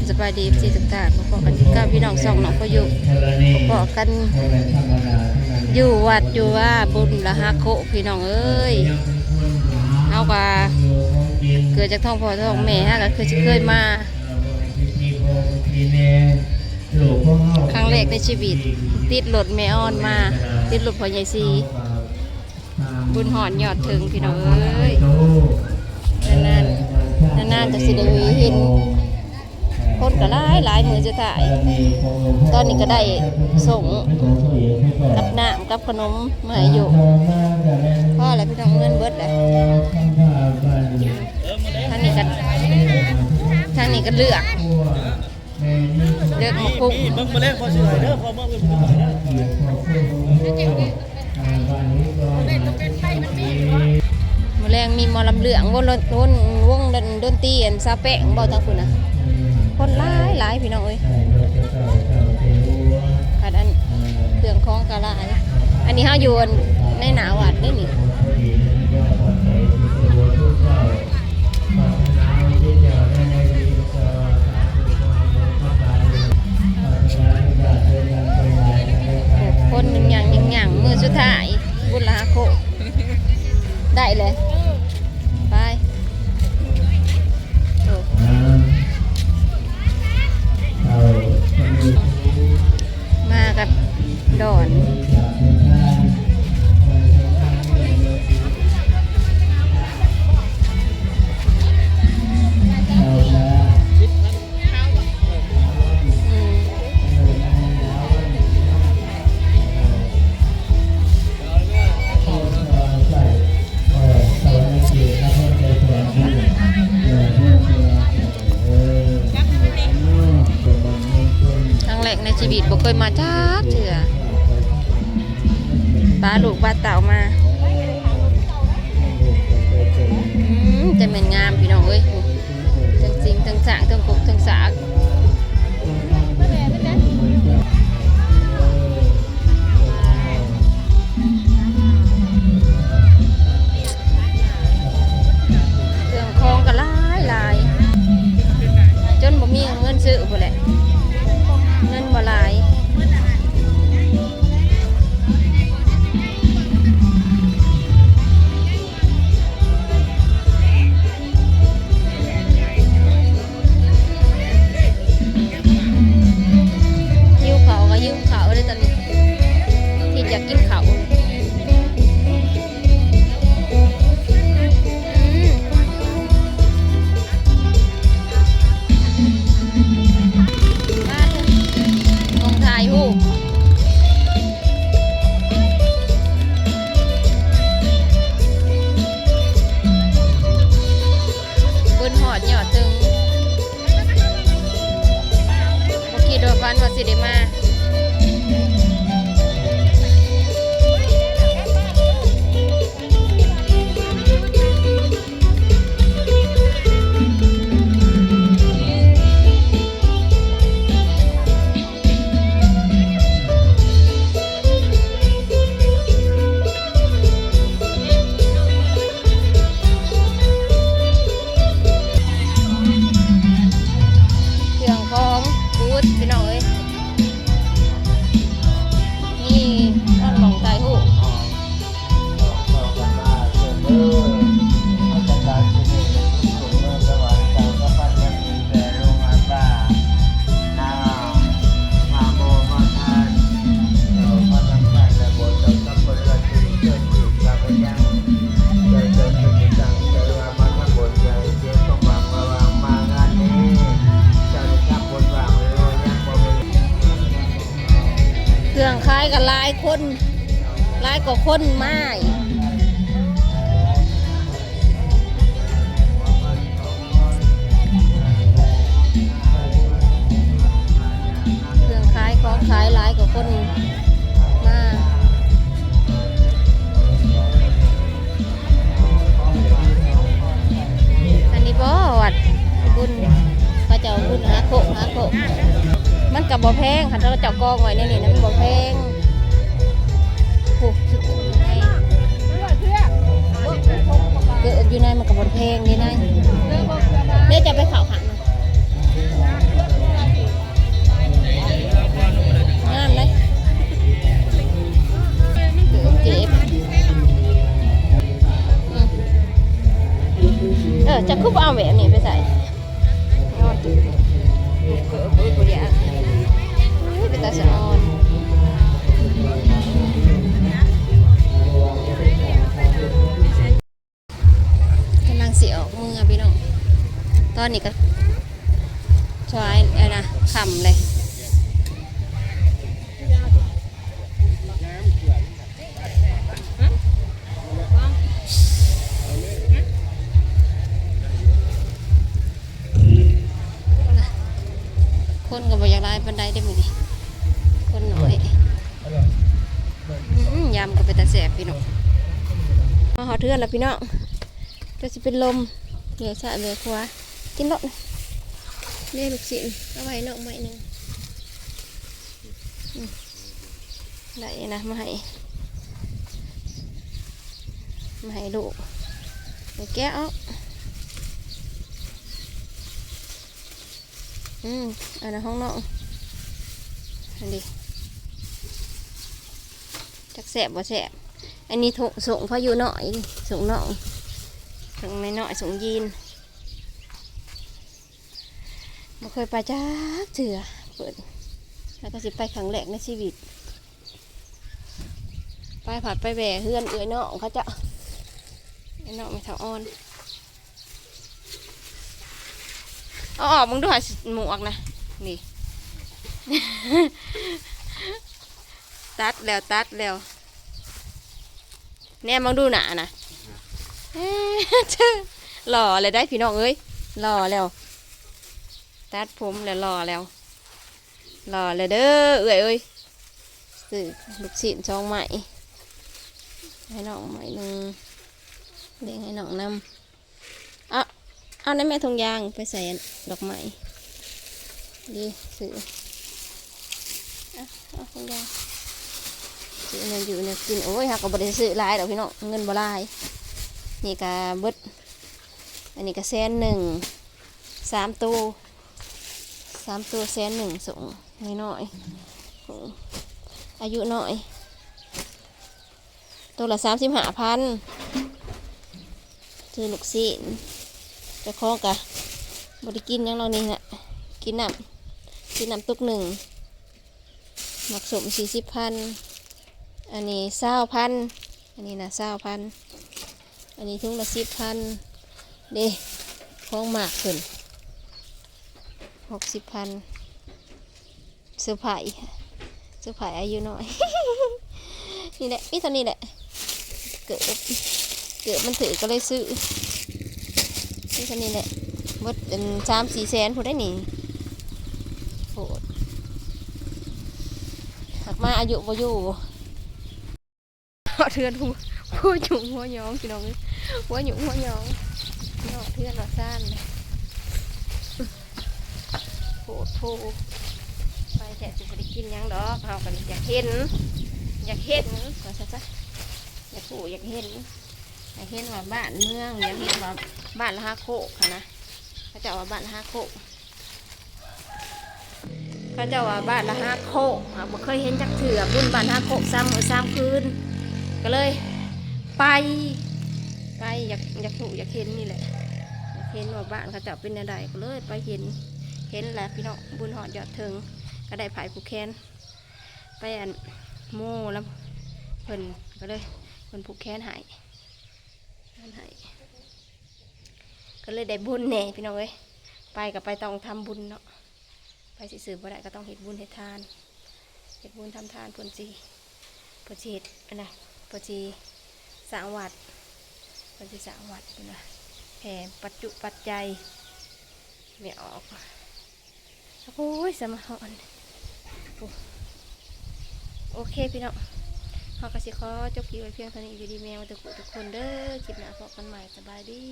นสบายดีพี่ทุกท่านพบกันที่กับพี่น้องสองน้องก็อยู่พบกัน อยู่วัดอยู่ว่าบุญละฮักโคพี่น้องเอ้ยเฮาก็เกิดจากท้องพ่อท้องแม่ฮะก็คือสิเคยมาครั้งแรกในชีวิต ติดรถแม่ออนมา ติดรถพ่อใหญ่ซีบุญหอนยอดถึงพี่น้องเอ้ยนานๆนานๆจะสิได้เห็น คนก็หลายหลายมือจะถ่าย ตอนนี้ก็ได้ส่งกับน้ำกับขนมมาอยู่พ่ออะไรพี่น้องเงินเบิดเลยทางนี้ก็ทางนี้ก็เลือกเลือกมาคุกเบิ่งมาแล้วพอสิหน่อยเด้อพอเบิ่งเบิ่งมาหน่อยเด้อมแรงมีมอลำเหลืองวงดนวงดนตรีอันซาแป้งบ่ทางคุณนะ คนหลายหลายพี่น้องเอ้ยอันอันเครื่องคล้องกะหลายอันนี้เฮาอยู่อันในหนาวัดนี่นี่าลูกปลาเต่ามาอืมจะเป็นงามพี่น้องเอ้ยทั้งจริงทั้งสางทั้งกบทั้งสากายกับลายคนลายกับคนไม้ กับบ่แพงคันเราเจาะกองไว้ในนี่นะมันบ่แพงผูกคิดในเกิดอยู่ในมันกับบ่แพงนี่นะเน่จะไปเข่าหันงามไหมเก็บเออจะคุบเอาแหวนนี่ไปใส่ เฮ้ยเป็นตาสะออนกำลังเสียออกมือพี่น้อง ตอนนี้ก็ชายอะนะขำเลยคนก็บ่อยากไล่ปันไดได้มื้อนี้ คนน้อยอื้อยำก็เป็นตาแสบพี่น้องมาหอเทือนแล้วพี่น้องจะสิเป็นลมเหลือชะเหลือขวากินรถนี่ลูกศิษย์เอาไว้น้องไม้หนึ่งอืมได้นะมาให้มาให้ลูกเดี๋ยวแกะเอาอืมอันนั้นห้องนอกอันนี้จัก แสบบ่แสบอันนี้ถงส่งพายุหน่อยสงหน่อยส่งในหน่อยส่งยีนบ่เคยไปจ้าเถื่อเปิดแล้วก็สิไปครั้งแรกในชีวิต ไปผัดไปแหวเฮือนเอื้อยน้องเขาจะไอ้น้องไม่เท่าอ่อนเอาออกมึงดูหาหมวกนะนี่ ตัดแล้วตัดแล้ว เนี่ยมึงดูหนานะหล่อเลยได้พี่น้องเอ้ยหล่อแล้วตัดผมแล้วหล่อแล้วหล่อเลยเด้อเอ้ยเอ้ยสื่อลูกศิษย์ช่องใหม่ให้น้องใหม่หนึ่งเลี้งให้น้องนำอะเอาในแม่ทงยางไปใส่ดอกไม้ดีซื้ออาเอาทงยาง ซื้อเนี่ยอยู่เนี่ยกินโอ้ยฮักก็บริซื้อหลายดอกพี่น้องเงินบลายนี่ก็เบิดอันนี้ก็แสนหนึ่งสามตัวสามตัวแสนหนึ่งส่งน้อยๆของอายุน้อย ตัวละสามสิบห้าพันซื้อลูกศิษย์เจะคล้องกะบไดิกินยังเรานี่นะกินน้ำกินน้ำตุกหนึ่งหมักสมสี่สิบพัน อันนี้เศร้าพันอันนี้นะเศร้าพันอันนี้ทุ่งละสิบพันเด้ของหมากขึ้นหกสิบพันเสื้อผ้าเสื้อผ้าอายุน้อย นี่แหละนี่ตอนนี้แหละ เกิดเกิดมันถือก็เลยซื้อนี่คันนี้แหละหมดเป็นสามสี่แสนพูดได้หนิโหดหักมาอายุบ่อยู่ เหาะเทือนผู้ผู้หยุ่งหัวหยองพี่น้องเอ้ยหัวหยุ่งหัวหยองเหาะเทือนว่าซ่านเลยโหดผู้ไปแต่สิบ่ได้กินยังดอกเฮากันอยากเห็น อยากเห็นก็ซะซะอยากผู้อยากเห็นอยากเห็นว่าบ้านเมืองอยากเห็นว่าบ้านละห้าโคกค่ะนะเขาจะว่าบ้านละห้าโคกเขาจะว่าบ้านละห้าโคกอะบ่เคยเห็นจักเถื่อบุญบ้านห้าโคกซ้ำมือซ้ำคืน ก็เลย ไป ไปอยากอยากถูอยากเห็นนี่แหละอยากเห็นว่าบ้านเขาจะเป็นอะไรก็เลยไปเห็นเห็นแหละพี่น้องบุญหอดยอดเทิงก็ได้ผายผูกแขนไปอันโม่แล้วเพิ่นก็เลยเพิ่นผูกแขนหายนั่นให้ก็เลยได้บุญแน่พี่น้องเอ้ยไปกับไปต้องทำบุญเนาะไปสิสืบบ่ได้ก็ต้องเฮ็ดบุญเฮ็ดทานเฮ็ดบุญทำทานเพิ่นสิเพิ่นสิเฮ็ดอันน่ะ ปจีสิสร้างวัดปจีสิสร้างวัดนะแผ่ปัจจุปัจจัยไม่ออกโอ้ยสมหอนโอเคพี่น้องขอกสิขอจบคลิปไว้เพียงเท่านี้อยู่ดีแมวตะกุทุกคนเด้อคลิปหน้าพบกันใหม่สบายดี